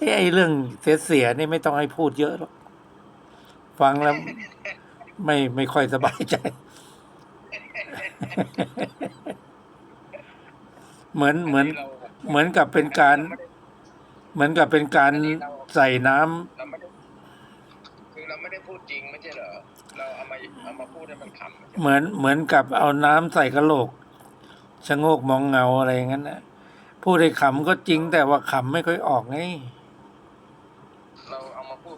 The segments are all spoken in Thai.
ไอ้ไอ้เรื่องเสียเสียๆนี่ไม่ต้องให้พูดเยอะหรอกฟังแล้ว ไม่ไม่ค่อยสบายใจ เหมือนเหมือนเราเหมือนกับเป็นการ เหมือนกับเป็นการใส่น้ำเราไม่ได้คือเราไม่ได้พูดจริงไม่ใช่เหรอเราเอามาเอามาพูดให้มันขำไม่ใช่เหมือนเหมือนกับเอาน้ำใส่กระโหลกชะโงกมองเงาอะไรอย่างนั้นนะพูดให้ขำก็จริงแต่ว่าขำไม่ค่อยออกไง เราเอามาพูด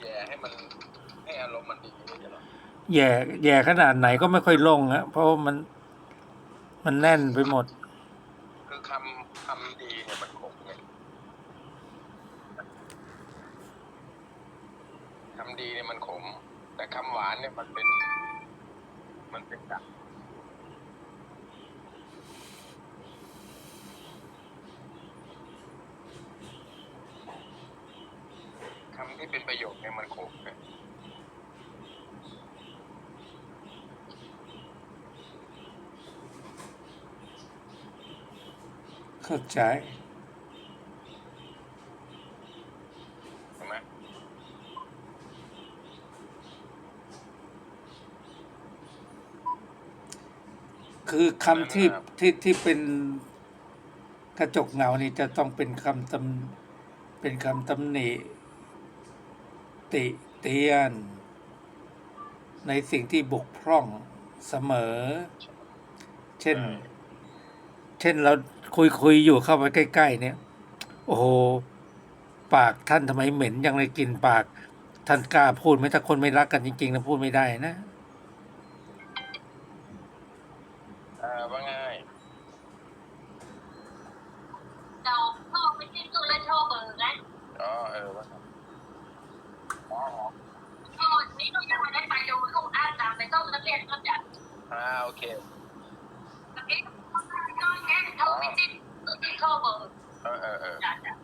แย่ให้มันให้อารมณ์มันดีไม่ใช่เหรอ แย่แย่ขนาดไหนก็ไม่ค่อยลงฮะเพราะมันมันแน่นไปหมด คือคำคำดีเนี่ยมันขมเนี่ยคำดีเนี่ยมันขม แต่คำหวานเนี่ยมันเป็น มันเป็นดักคำที่เป็นประโยคเนี่ยมันขมเนี่ย เข้าใจใช่ไหมคือคำที่ที่ที่เป็นกระจกเงานี่จะต้องเป็นคำตำเป็นคำตำหนิติเตียน ในสิ่งที่บกพร่องเสมอ เช่น เช่นเรา คุยคุยอยู่เข้าไปใกล้ ๆ เนี่ย โอ้โห ปากท่านทำไมเหม็นยังเลยกลินปาก ท่านกล้าพูดไหมถ้าคนไม่รักกันจริงๆนะพูดไม่ได้นะอ่าว่าไงเราพ่อไม่ใช่ตู้และโชว์เบอร์นะอ๋อเออว่าไงอ๋ออ๋อพ่อนี่ต้องยังไม่ได้ไปดูลูกอาจารย์ไปต้องนักเรียนก็จัดอ่าโอเคนักเรียนก็ เขาไม่ใช่ตู้ที่โชว์เบอร์เออเออเออจัดอะ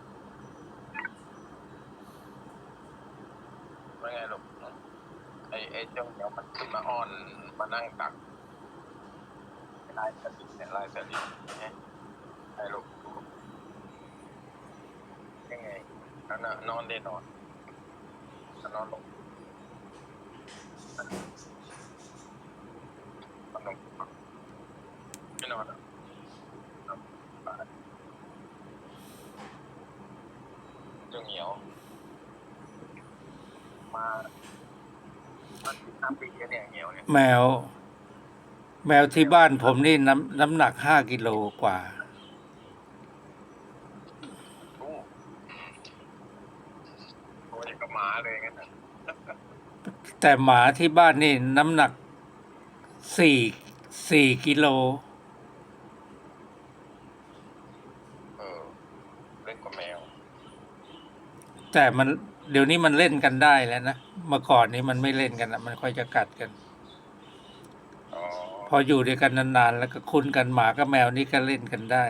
ว่ไงลูกไอ้ไอ้เจ้าเนียมันขึ้นมาอ้อนมานั่งตักลายสลิดเนี่ยลายสลิดเนี่ยไอ้ลูกยังไงนอนนอนได้นอนนอนลงนอนลงไม่นอนอะเจ้าเหนียว มามาสิบห้าปี แล้วเนี่ยเหนียวเนี่ยแมว แมวที่บ้านผมนี่น้ำน้ำหนักห้ากิโลกว่าโอ้โอ้ยงกับหมาเลยงั้นน่ะแต่หมาที่บ้านนี่น้ำหนักสี่สี่กิโลเออเล่นกับแมวแต่มัน เดี๋ยวนี้มันเล่นกันได้แล้วนะเมื่อก่อนนี้มันไม่เล่นกันนะมันค่อยจะกัดกันอ๋อพออยู่ด้วยกันนานๆแล้วก็คุ้นกันหมากับแมวนี่ก็เล่นกันได้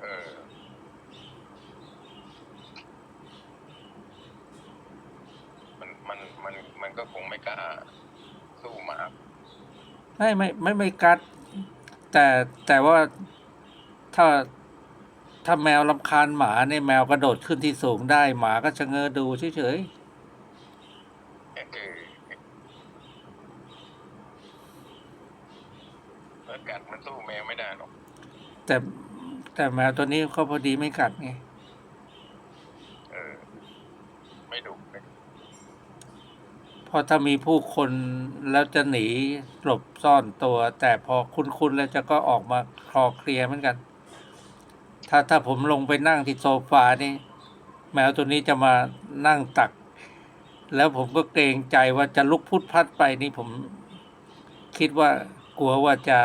เออมันมันมันมันก็คงไม่กล้าสู้หมาไม่ไม่ไม่ไม่กัด แต่แต่ว่าถ้า ถ้าแมวลำคาญหมาเนี่ยแมวกระโดดขึ้นที่สูงได้ หมาก็ชะเง้อดูเฉยเออแล้วกัดมันสู้แมวไม่ได้หรอกๆแต่แต่แมวตัวนี้เขาพอดีไม่กัดไงเออ ไม่ดุไม่ดุเพราะถ้ามีผู้คนแล้วจะหนีหลบซ่อนตัว แต่พอคุ้นๆแล้วจะก็ออกมาคลอเคลียร์เหมือนกัน ถ้าถ้าผมลงไปนั่งที่โซฟานี่ แมวตัวนี้จะมานั่งตัก แล้วผมก็เกรงใจว่าจะลุกพุดพัดไปนี่ผมคิดว่ากลัวว่าจะ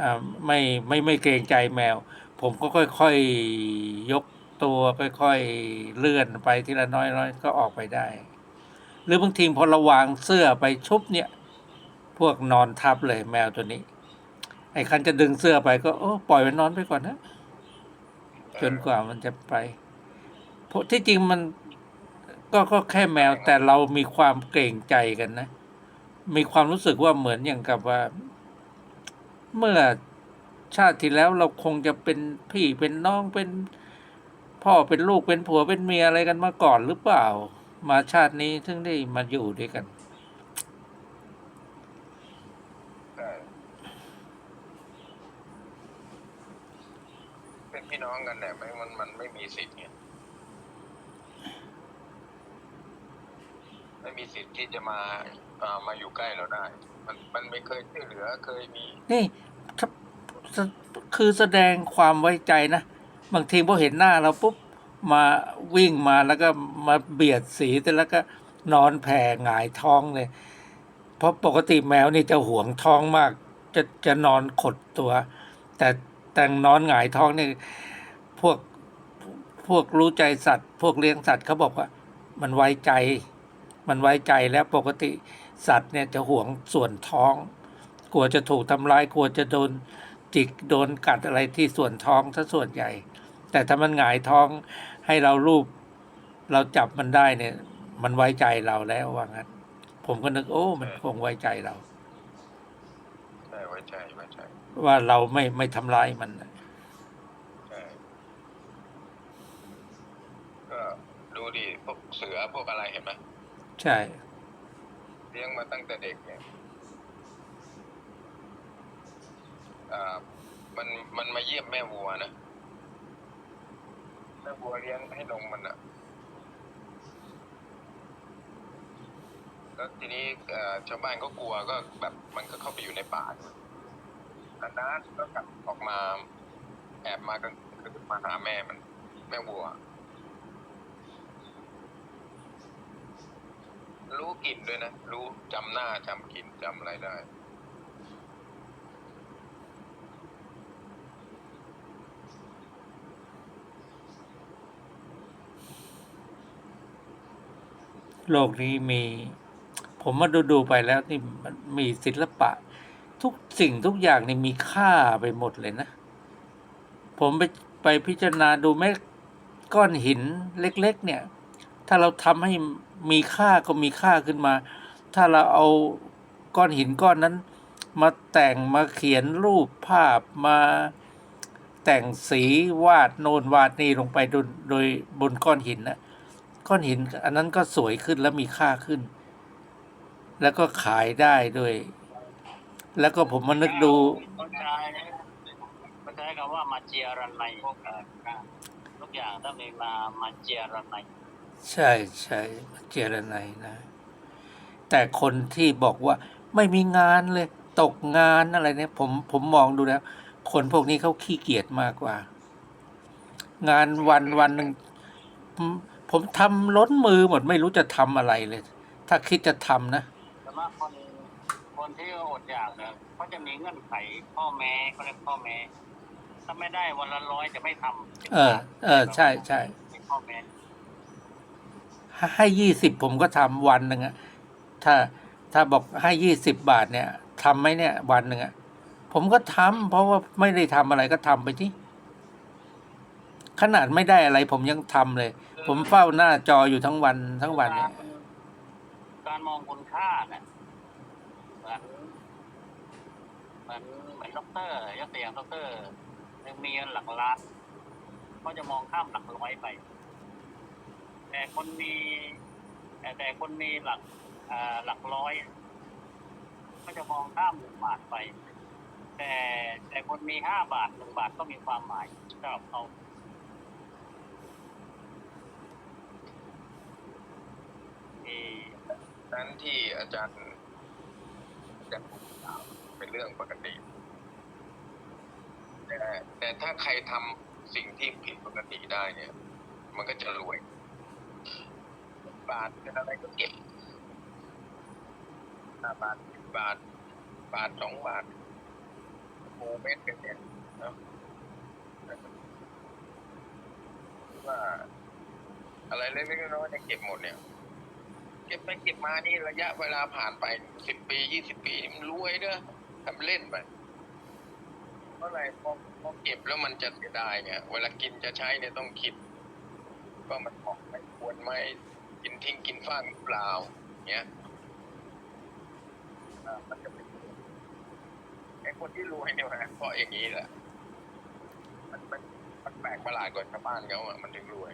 อ่าไม่ไม่ไม่เกรงใจแมว ผมก็ค่อยๆยกตัวค่อยๆเลื่อนไปทีละน้อยๆก็ออกไปได้ หรือบางทีพอราวางเสื้อไปชุบเนี่ย พวกนอนทับเลยแมวตัวนี้ ไอ้คันจะดึงเสื้อไปก็โอ้ปล่อยมันนอนไปก่อนนะ จนกว่ามันจะไป เพราะที่จริงมันก็ก็แค่แมวแต่เรามีความเกรงใจกันนะ มีความรู้สึกว่าเหมือนอย่างกับว่า เมื่อชาติที่แล้วเราคงจะเป็นพี่เป็นน้องเป็นพ่อเป็นลูกเป็นผัวเป็นเมียอะไรกันมาก่อนหรือเปล่า มาชาตินี้ถึงได้มาอยู่ด้วยกัน ใช่ เป็นพี่น้องกันเนี่ยมันมันมันไม่มีสิทธิ์ไงไม่มีสิทธิ์ที่จะมาเอ่อมาอยู่ใกล้เราได้ มันมันไม่เคยช่วยเหลือเคยมี นี่ถ้าถ้าคือแสดงความไว้ใจนะ บางทีพอเห็นหน้าเราปุ๊บมาวิ่งมาแล้วก็มาเบียดสีแต่แล้วก็นอนแผ่หงายท้องเลย เพราะปกติแมวนี่จะห่วงท้องมาก จะจะนอนขดตัว แต่ แต่งนอนหงายท้องนี่พวกพวกรู้ใจสัตว์ พวกเลี้ยงสัตว์เขาบอกว่า มันไว้ใจ มันไว้ใจแล้วปกติสัตว์เนี่ยจะห่วงส่วนท้อง กลัวจะถูกทำร้ายกลัวจะโดนจิกโดนกัดอะไรที่ส่วนท้องถ้าส่วนใหญ่ แต่ถ้ามันหงายท้องให้เรารูป เราจับมันได้เนี่ย มันไว้ใจเราแล้วว่างั้น ผมก็นึกโอ้ มันคงไว้ใจเรา ช่ไว้ใจไว้ใจว่าเราไม่ไม่ทำร้ายมันน่ะใช่ก็ดูดิพวกเสือพวกอะไรเห็นไหมใช่ เลี้ยงมาตั้งแต่เด็กเนี่ยอ่ามันมันมาเยี่ยมแม่วัวนะแม่วัวเลี้ยงให้นมมันอะ แล้วทีนี้เอ่อชาวบ้านก็กลัวก็แบบมันก็เข้าไปอยู่ในป่าด้นานๆก็กลับออกมา แอบมากันคือมาหาแม่มัน แม่วัว รู้กลิ่นด้วยนะ รู้จำหน้าจำกลิ่นจำอะไรได้โลกนี้มี ผมมาดูดูๆไปแล้วนี่มันมีศิลปะ ทุกสิ่งทุกอย่างนี่มีค่าไปหมดเลยนะ ผมไปไปพิจารณาดูแม้ก้อนหินเล็ก ๆ เนี่ย ถ้าเราทำให้มีค่าก็มีค่าขึ้นมา ถ้าเราเอาก้อนหินก้อนนั้น มาแต่งมาเขียนรูปภาพมาแต่งสีวาดโนนวาดนี่ลงไปโดยบนก้อนหินนะก้อนหิน อันนั้นก็สวยขึ้นและมีค่าขึ้น แล้วก็ขายได้ด้วย แล้วก็ผมมานึกดูต้องใช้ต้องใช้คำว่ามาเจียรันในทุกอย่างต้องมีมามาเจียรันในใช่ใช่เจรไนยนะ แต่คนที่บอกว่าไม่มีงานเลย ตกงานอะไรเนี่ย ผมผมมองดูแล้ว คนพวกนี้เขาขี้เกียจมากกว่า งานวันวันหนึ่งผมผมทำล้นมือหมดไม่รู้จะทำอะไรเลย ถ้าคิดจะทำนะแต่ ว่าคนคนที่อดอยากเนี่ยเขาจะมีเงื่อนไขพ่อแม่เขาเรียกพ่อแม่ถ้าไม่ได้วันละร้อยจะไม่ทำเออ เออ ใช่ใช่มีพ่อแม่ให้ยี่สิบผมก็ทำวันหนึ่งอะถ้าถ้าบอกให้ยี่สิบบาทเนี่ยทำไหมเนี่ย วันหนึ่งอะผมก็ทำเพราะว่าไม่ได้ทำอะไรก็ทำไปที่ขนาดไม่ได้อะไร ผมยังทำเลย ผมเฝ้าหน้าจออยู่ทั้งวันทั้งวันเนี่ย การมองคุณค่าเนี่ย เหมือนเหมือนเหมือนด็อกเตอร์ยกตัวอย่างด็อกเตอร์มีเงินหลักล้านก็จะมองข้ามหลักร้อยไป แต่คนมีแต่แต่คนมีหลักอ่าหลักร้อย ก็จะมองข้ามหนึ่งบาทไป แต่แต่คนมีห้าบาทหนึ่งบาทก็มีความหมายสำหรับเขาที่นั้นที่อาจารย์อาจารย์กล่าว เป็นเรื่องปกติแต่แต่ถ้าใครทำสิ่งที่ผิดปกติได้เนี่ย มันก็จะรวย บาทเป็นอะไรก็เก็บห้าบาทสิบบาท บาทสองบาทโมเมตรเป็นเนี่ยนะว่า อะไรเล็กๆน้อยๆเนี่ยเก็บหมดเนี่ย เก็บไปเก็บมานี่ระยะเวลาผ่านไปสิบปียี่สิบปีมันรวยเด้อ ทำเล่นไปเพราะอะไรพอพอเก็บแล้วมันจะเสียดายไงเวลากินจะใช้เนี่ยต้องคิดว่ามันเหมาะไหมควรไหมกินทิ้งกินฟ้างเปล่าเงี้ยมันจะเป็นไอ้คนที่รวยเนี่ยนะเพราะอย่างนี้แหละ มันมันมันแปลกประหลาดกว่าชาวบ้านเขาอะมันถึงรวย